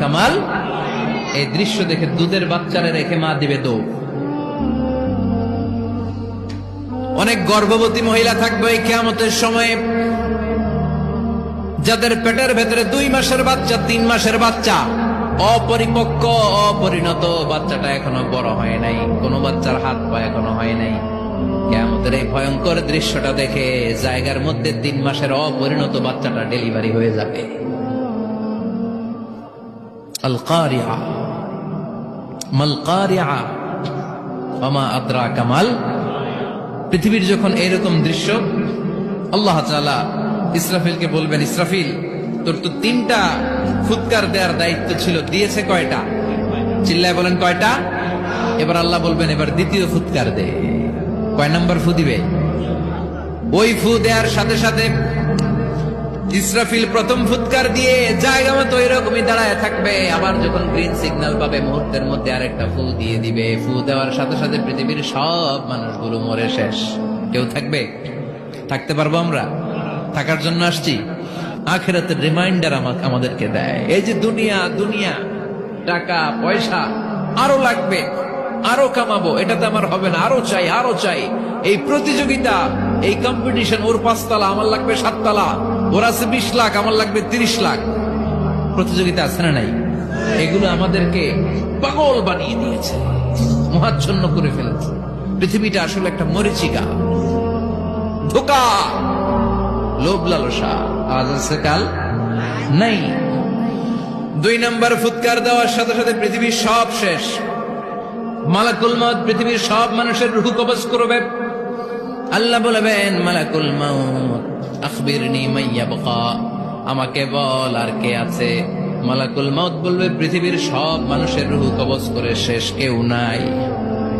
কামাল এই দৃশ্য দেখে দুধের বাচ্চারে রেখে মা দিবে অনেক গর্ভবতী মহিলা থাকবে এই কেয়ামতের সময়ে, যাদের পেটের ভেতরে দুই মাসের বাচ্চা, তিন মাসের বাচ্চা। অপরিপক্ক, অপরিণত বাচ্চাটা এখনও বড় হয় নাই, কোনো বাচ্চার হাত পা এখনও হয় নাই। এই ভয়ঙ্কর দৃশ্যটা দেখে জায়গার মধ্যে তিন মাসের অপরিণত বাচ্চাটা ডেলিভারি হয়ে যাবে। কামাল পৃথিবীর যখন এরকম দৃশ্য, আল্লাহ তাআলা ইসরাফিলকে বলবেন, ইসরাফিল, তোর তো তিনটা ফুৎকার দেওয়ার দায়িত্ব ছিল, দিয়েছে কয়টা? চিল্লায় বলেন, কয়টা? এবার আল্লাহ বলবেন, এবার দ্বিতীয় ফুৎকার দে। কয় নাম্বার ফু দিবে? ওই ফু দেওয়ার সাথে সাথে ইসরাফিল প্রথম ফুৎকার দিয়ে জায়গা মতো এরকমই দাঁড়ায় থাকবে। আবার যখন গ্রিন সিগন্যাল পাবে, মুহূর্তের মধ্যে আরেকটা ফু দিয়ে দিবে। ফু দেওয়ার সাথে সাথে পৃথিবীর সব মানুষগুলো মরে শেষ। কেউ থাকবে? থাকতে পারব আমরা? থাকার জন্য আসছি। আখেরাতের রিমাইন্ডার আমাদেরকে দেয়। এই যে দুনিয়া দুনিয়া, টাকা, পয়সা, আরও লাগবে। আরও কামাবো, এটাতে আমার হবে না। আরও চাই আরও চাই। এই প্রতিযোগিতা, এই কম্পিটিশন ওর পাঁচতলা, আমার লাগবে সাততলা। ওর আছে বিশ লাখ, আমার লাগবে তিরিশ লাখ। প্রতিযোগিতা আছে না নাই? এগুলো আমাদেরকে পাগল বানিয়ে দিয়েছে, মহাচ্ছন্ন করে ফেলেছে। পৃথিবীটা আসলে একটা মরিচিকা। ধোকা! লোভ লালসা, আজ আছে, কাল নাই। দুই নাম্বার ফুৎকার দেওয়ার সাথে সাথে পৃথিবীর সব শেষ। মালাকুল মত পৃথিবীর সব মানুষের রুহু কবজ করবে। আল্লাহ বলবেন, মালাকুল মাইয়া বকা আমাকে বল আর কে আছে। মালাকুল মাউত বলবে, পৃথিবীর সব মানুষের রুহু কবজ করে শেষ কেউ নাই।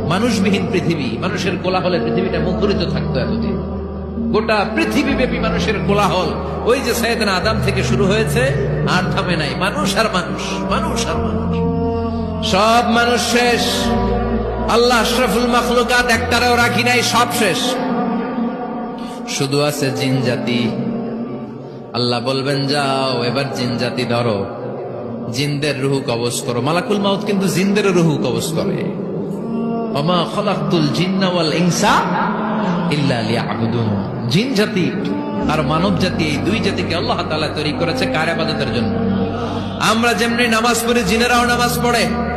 মানুষবিহীন পৃথিবী, মানুষের কোলাহলে পৃথিবীটা মুখরিত থাকতো এতদিন। গোটা পৃথিবী ব্যাপী মানুষের কোলাহল। ওই যে সৈয়দনা আদাম থেকে শুরু হয়েছে, আর থামে নাই। মানুষ আর মানুষ মানুষ আর মানুষ। সব মানুষ শেষ। আল্লাহ আশরাফুল মখলুকাত একটারেও রাখি নাই, সব শেষ। শুধু আছে জিন জাতি। আল্লাহ বলবেন, যাও, এবার জিন জাতি ধরো। জিনদের রুহু কবজ করো। মালাকুল মাউত কিন্তু জিনদের রুহু কবজ করে। অমা খলাকুল জিন্না ওয়াল ইনসা ইল্লা লিয়াবুদুন। জিন জাতি আর মানব জাতি, এই দুই জাতিকে আল্লাহ তাআলা তৈরি করেছে কার ইবাদতের জন্য? আমরা যেমনি নামাজ পড়ি, জিনেরাও নামাজ পড়ে।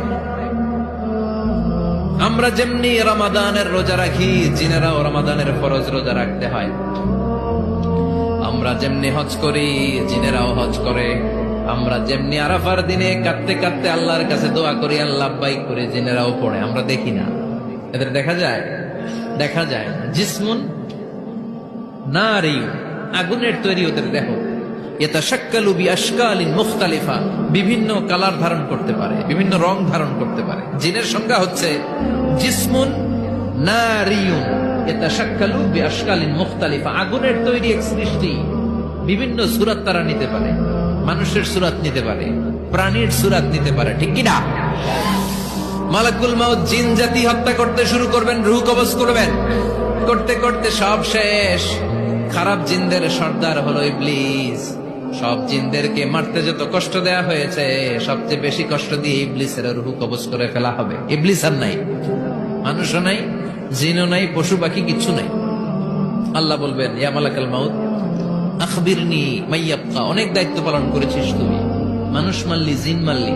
আমরা যেমনি রমাদানের রোজা রাখি, জিনেরাও রমাদানের ফরজ রোজা রাখতে হয়। আমরা যেমনি হজ করি, জিনেরাও হজ করে। আমরা যেমনি আরাফার দিনে কাঁদতে কাঁদতে আল্লাহর কাছে দোয়া করি, আল্লাহ বাইক করে জিনেরাও পড়ে, আমরা দেখি না। এদের দেখা যায়? দেখা যায়। জিসমুন, নারী, আগুনের তৈরি ওদের দেহ। এটা শাক্কালু বি আশকালিন মুখতালিফা। বিভিন্ন কালার ধারণ করতে পারে, বিভিন্ন রং ধারণ করতে পারে। জিনের সংজ্ঞা হচ্ছে জিসমুন নারিয়ুন। এটা শাক্কালু বি আশকালিন মুখতালিফা। আগুনের তৈরি এক সৃষ্টি বিভিন্ন সুরাত তারা নিতে পারে, মানুষের সুরাত নিতে পারে, প্রাণীর সুরাত নিতে পারে, ঠিক কিনা? মালাকুল মাউত জিন জাতি হত্যা করতে শুরু করবেন, রুহ কবজ করবেন। করতে করতে সব শেষ। খারাপ জিনদের সর্দার হলো ইবলিস। সব জিনদেরকে মারতে যত কষ্ট দেয়া হয়েছে, সবচেয়ে বেশি কষ্ট দিয়ে ইবলিসের রুহু কবজ করে ফেলা হবে। ইবলিস আর নাই। মানুষও নাই, জিনও নাই, পশু পাখি কিছু নাই। আল্লাহ বলবেন, ইয়া মালাকাল মাউত, আখবিরনি মাইয়াবকা। অনেক দায়িত্ব পালন করেছিস তুমি মানুষ মারলি, জিন মারলি,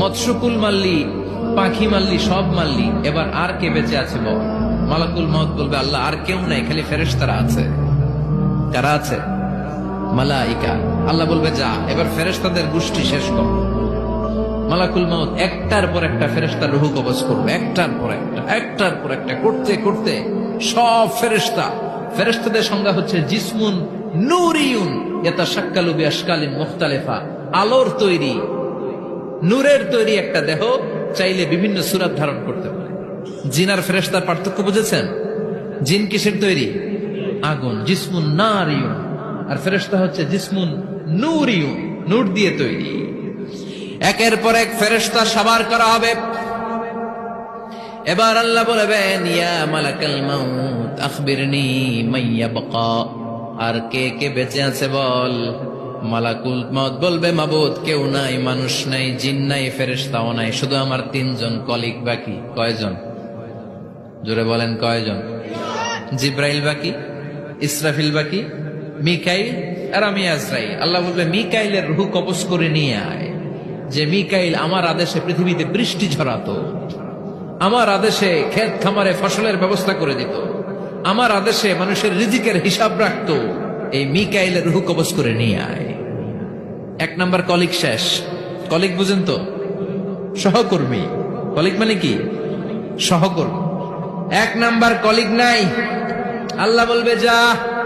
মৎস্যকুল মারলি, পাখি মারলি, সব মারলি। এবার আর কে বেঁচে আছে বল? মালাকুল মত বলবে, আল্লাহ, আর কেউ নাই, খালি ফেরেশতারা আছে। কারা আছে? মালাইকা। আল্লাহ বলবে, যা, এবার ফেরেশতাদের গোষ্ঠী শেষ কর। মালাকুল মাউত একটার পর একটা ফেরেশতার রুহু কবজ করবে, একটার পর একটা, একটার পর একটা, করতে করতে সব ফেরেশতা। ফেরেশতাদের সংজ্ঞা হচ্ছে জিসমুন নুরিউন এটা সাক্কালুবি আশকালিন মুখতালেফা। আলোর তৈরি, নূরের তৈরি একটা দেহ চাইলে বিভিন্ন সুরাত ধারণ করতে পারে। জিনার ফেরেস্তার পার্থক্য বুঝেছেন? জিন কিসের তৈরি? আগুন, জিসমুন নারিয়ুন। আর ফেরেস্তা হচ্ছে জিসমুন নূরিয়ুন নূর দিয়ে তৈরি। একের পর এক ফেরেস্তা সাবার করা হবে। এবার আল্লাহ বলবেন, ইয়া মাইয়া বাকা আর কে কে বেঁচে আছে বল? মালাকুল মত বলবে, মাবুদ, কেউ নাই, মানুষ নাই, জিন নাই, ফেরেশতাও নাই, শুধু আমার তিনজন কলিগ বাকি, কয়জন? জোরে বলেন, কয়জন? জিব্রাইল বাকি, ইসরাফিল বাকি মিকাইল আর আমি আজরাইল। আল্লাহ বলবে, মিকাইলের রুহু কবজ করে নিয়ে আয়, যে মিকাইল আমার আদেশে পৃথিবীতে বৃষ্টি ঝরাতো, আমার আদেশে ক্ষেত খামারে ফসলের ব্যবস্থা করে দিত, আমার আদেশে মানুষের রিজিকের হিসাব রাখত, এই মিকাইলের রুহু কবজ করে নিয়ে আয়। এক নাম্বার কলিগ শেষ। কলিগ বুঝেন তো? সহকর্মী। কলিগ মানে কি? সহকর্মী। এক নাম্বার কলিগ নাই। আল্লাহ বলবে, যা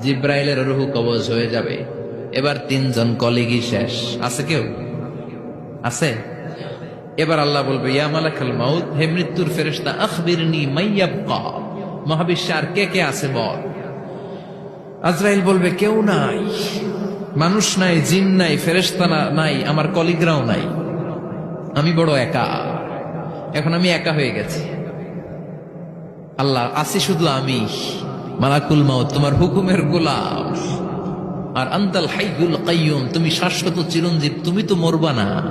জিব্রাইলের রুহু কবজ হয়ে যাবে। এবার তিনজন কলিগই শেষ। আছে কেউ? আছে? এবার আল্লাহ বলবে, ইয়া মাউত, হে মৃত্যুর ফেরেশতা, আখবিরনি মাইয়াবকা। মহাবিশ্বে আর কে কে আছে বল? আজরাইল বলবে, কেউ নাই। মানুষ নাই, জিন নাই, ফেরেশতা নাই, আমার কলিগরাও নাই। আমি বড় একা। এখন আমি একা হয়ে গেছি। আল্লাহ, আসি শুধু আমি। মালাকুল মাউত, তোমার হুকুমের গোলাম। আর আন্তাল হাইগুল কাইয়ুম, তুমি শাশ্বত চিরঞ্জীব, তুমি তো মরবা না।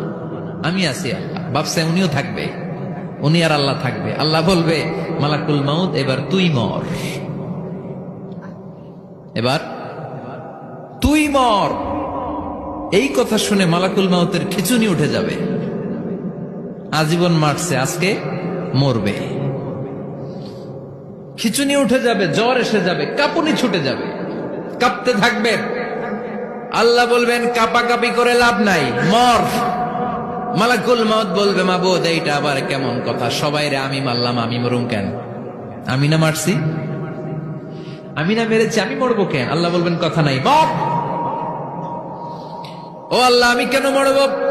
আমি আছি আল্লাহ। বাপসা উনিও থাকবে। উনি আর আল্লাহ থাকবে। আল্লাহ বলবে, মালাকুল মাউত, এবার তুই মর। এবার তুই মর। এই কথা শুনে মালাকুল মাউতের খিচুনি উঠে যাবে। আজীবন মারছে, আজকে মরবে। খিচুনি উঠে যাবে, জ্বর এসে যাবে, কাঁপুনি ছুটে যাবে। কাঁপতে থাকবে। আল্লাহ বলবেন, কাপাকাপি করে লাভ নাই, মর। মালাকুল মাউত বলবে, মাবুদ, এইটা আবার কেমন কথা? সবাই রে, আমি মারলাম, আমি মরুম কেন? আমি না মারছি? আমি না মেরেছি, আমি মরবো কেন? আল্লাহ বলবেন, কথা নাই, মর। ও আল্লাহ, আমি কেন মরবো?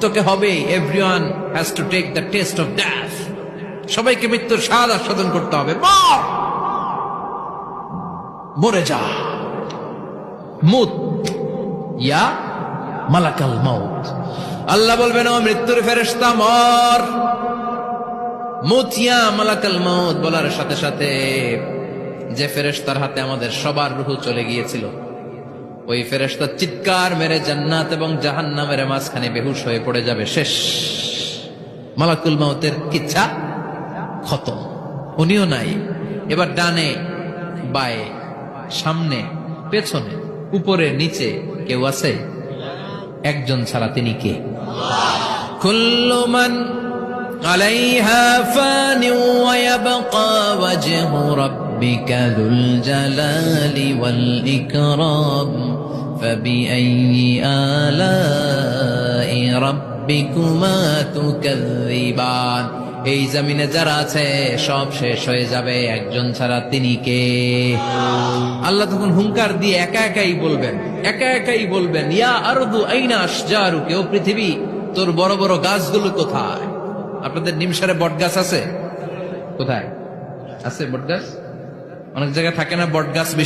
তোকে হবে everyone has to take the test of death সবাইকে মৃত্যুর স্বাদ আস্বাদন করতে হবে। মর! যা। মুত। ইয়া মালাকাল মাউত। আল্লাহ বলবেন, ও মৃত্যুর ফেরেশতা, মর। মুতিয়া মালাকাল মাউত বলার সাথে সাথে যে ফেরেশতার হাতে আমাদের সবার রুহু চলে গিয়েছিল ওই ফেরেশতা চিৎকার মেরে জান্নাত এবং জাহান্নামের মাঝখানে বেহুশ হয়ে পড়ে যাবে শেষ মালাকুল মাউতের কিচ্ছা খতম উনিও নাই এবার ডানে বায়ে সামনে পেছনে উপরে নিচে কেউ আছে একজন ছাড়া তিনি কে কুল্লু মান عليها فان ويبقى وجه ربك ذو الجلال والإكرام فبأي آلاء ربكما تكذبان এই জমিনে যারা আছে সব শেষ হয়ে যাবে একজন ছাড়া তিনি কে আল্লাহ তখন হুঙ্কার দিয়ে একা একাই বলবেন একা একাই বলবেন ইয়া আরদু আইনা আশজারু কেউ পৃথিবী তোর বড় বড় গাছগুলো কোথায় আপনাদের নিমসারে বট গাছ আছে কোথায় আছে বট গাছ অনেক জায়গায় থাকে না বট গাছ